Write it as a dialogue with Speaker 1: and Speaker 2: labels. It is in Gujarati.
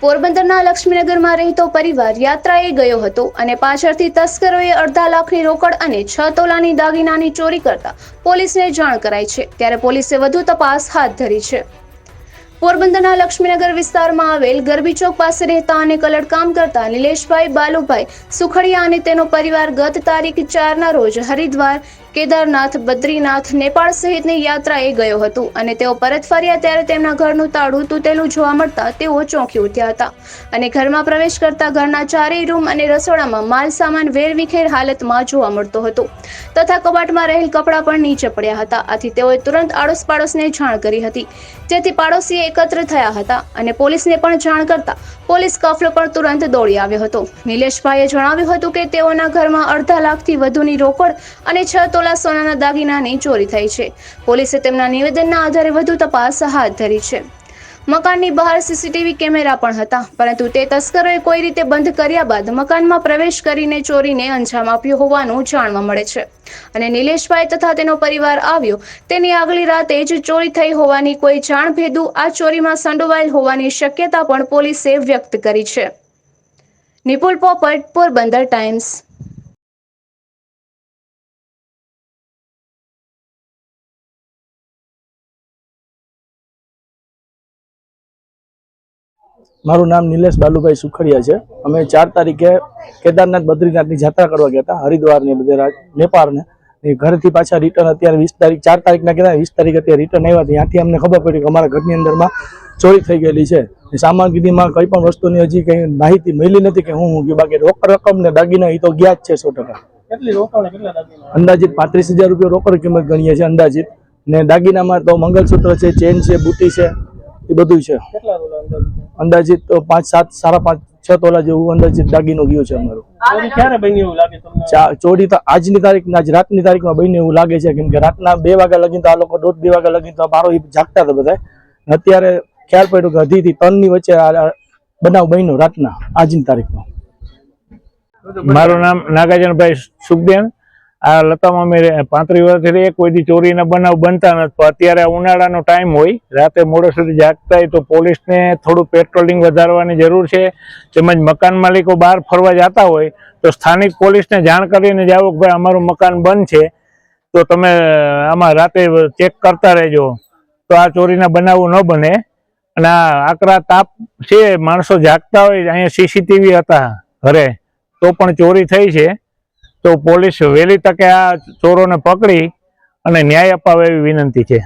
Speaker 1: પોરબંદરના લક્ષ્મીનગરમાં રહેતો પરિવાર યાત્રાએ ગયો હતો અને પાછળથી તસ્કરોએ અડધા લાખની રોકડ અને છ તોલાની દાગીનાની ચોરી કરતા પોલીસને જાણ કરાઈ છે, ત્યારે પોલીસે વધુ તપાસ હાથ ધરી છે. પોરબંદરના લક્ષ્મીનગર વિસ્તારમાં આવેલ ગરબી ચોક પાસે રહેતા અને કલડ કામ કરતા નિલેશભાઈ બાલુભાઈ સુખડિયા અને તેનો પરિવાર ગત તારીખ ચારના રોજ હરિદ્વાર કેદારનાથ, બદ્રીનાથ, નેપાળ સહિતની યાત્રાએ ગયો હતો અને તેઓ પરત ફર્યા ત્યારે તેમના ઘરનું તાળું તૂટેલું જોવા મળતા તેઓ ચોંકી ઉઠ્યા હતા અને ઘરમાં પ્રવેશ કરતા ઘરના ચારેય રૂમ અને રસોડામાં માલ સામાન વેરવિખેર હાલતમાં જોવા મળતો હતો તથા કબાટમાં રહેલ કપડાં પણ નીચે પડ્યા હતા. આથી તેઓએ તુરંત આડોશ પાડોશને જાણ કરી હતી. જેથી પાડોશીએ એકત્ર થયા હતા અને પોલીસને પણ જાણ કરતા પોલીસ કાફલો પણ તુરંત દોડી આવ્યો હતો. નિલેશભાઈએ જણાવ્યું હતું કે તેઓના ઘરમાં અડધા લાખથી વધુની રોકડ અને છ તોલા સોનાના દાગીનાની ચોરી થઈ છે. પોલીસે તેમના નિવેદનના આધારે વધુ તપાસ હાથ ધરી છે. મકાનની બહાર સીસીટીવી કેમેરા પણ હતા, પરંતુ તે તસ્કરોએ કોઈ રીતે બંધ કર્યા બાદ મકાનમાં પ્રવેશ કરીને ચોરીને અંજામ આપ્યો હોવાનું જાણવા મળે છે. અને નિલેશભાઈ તથા તેનો પરિવાર આવ્યો, તેની આગલી રાતે જ ચોરી થઈ હોવાની કોઈ જાણ ભેદુ આ ચોરીમાં સંડોવાયેલ હોવાની શક્યતા પણ પોલીસે વ્યક્ત કરી છે. નિપુલ પોપટ, પોરબંદર ટાઈમ્સ.
Speaker 2: મારું નામ નિલેશ બાલુભાઈ સુખડિયા છે. અમે ચાર તારીખે કેદારનાથ બદ્રીનાથની જાત્રા કરવા ગયા હતા હરિદ્વારને બધે નેપાળને. ઘરેથી પાછા રિટર્ન અત્યારે વીસ તારીખ ચાર તારીખના કહેતા વીસ તારીખ અત્યારે રિટર્ન આવ્યા ત્યાંથી અમને ખબર પડી કે અમારા ઘરની અંદરમાં ચોરી થઈ ગયેલી છે. ને સામગ્રીમાં કંઈ પણ વસ્તુની હજી કંઈ માહિતી મળી નથી કે હું હું ગયું. બાકી રોકડ રકમ ને દાગીના એ તો ગયા જ છે સો ટકા. અંદાજિત પાંત્રીસ હજાર રૂપિયા રોકડ કિંમત ગણીએ છીએ અંદાજિત. ને દાગીનામાં તો મંગલસૂત્ર છે ચેન છે બુટી છે એ બધું છે. અંદાજિત પાંચ સાત સાડા પાંચ છ તોલા જેવું અંદાજિત દાગીનો ગયો છે અમારો.
Speaker 3: ચોરી ક્યારે બન્યું એવું લાગે તમને?
Speaker 2: ચોરી તો આજની તારીખ આજ રાતની તારીખમાં બન્યું એવું લાગે છે કેમ કે રાતના બે વાગ્યા લગીને તો આ લોકો દોઢ બે વાગ્યા લગીને તો બારો જાગતા હતા બધા અત્યારે ખ્યાલ પડ્યો કે અઢી થી ત્રણની વચ્ચે બનાવ બન્યો રાતના આજની તારીખનો.
Speaker 4: મારું નામ નાગાજનભાઈ સુખદેન આ લતામાં અમે પાંત્રીસ વર્ષથી એક કોઈ ચોરીના બનાવ બનતા નથી. પણ અત્યારે ઉનાળાનો ટાઈમ હોય, રાતે મોડે સુધી જાગતા હોય તો પોલીસને થોડું પેટ્રોલિંગ વધારવાની જરૂર છે. તેમજ મકાન માલિકો બહાર ફરવા જતા હોય તો સ્થાનિક પોલીસને જાણ કરીને જાઓ કે ભાઈ અમારું મકાન બંધ છે. તો તમે આમાં રાતે ચેક કરતા રહેજો. તો આ ચોરીના બનાવો ન બને. અને આ આકરા તાપ છે, માણસો જાગતા હોય, અહીંયા સીસીટીવી હતા ઘરે, તો પણ ચોરી થઈ છે. તો પોલીસ વહેલી તકે આ ચોરોને પકડી અને ન્યાય અપાવે એવી વિનંતી છે.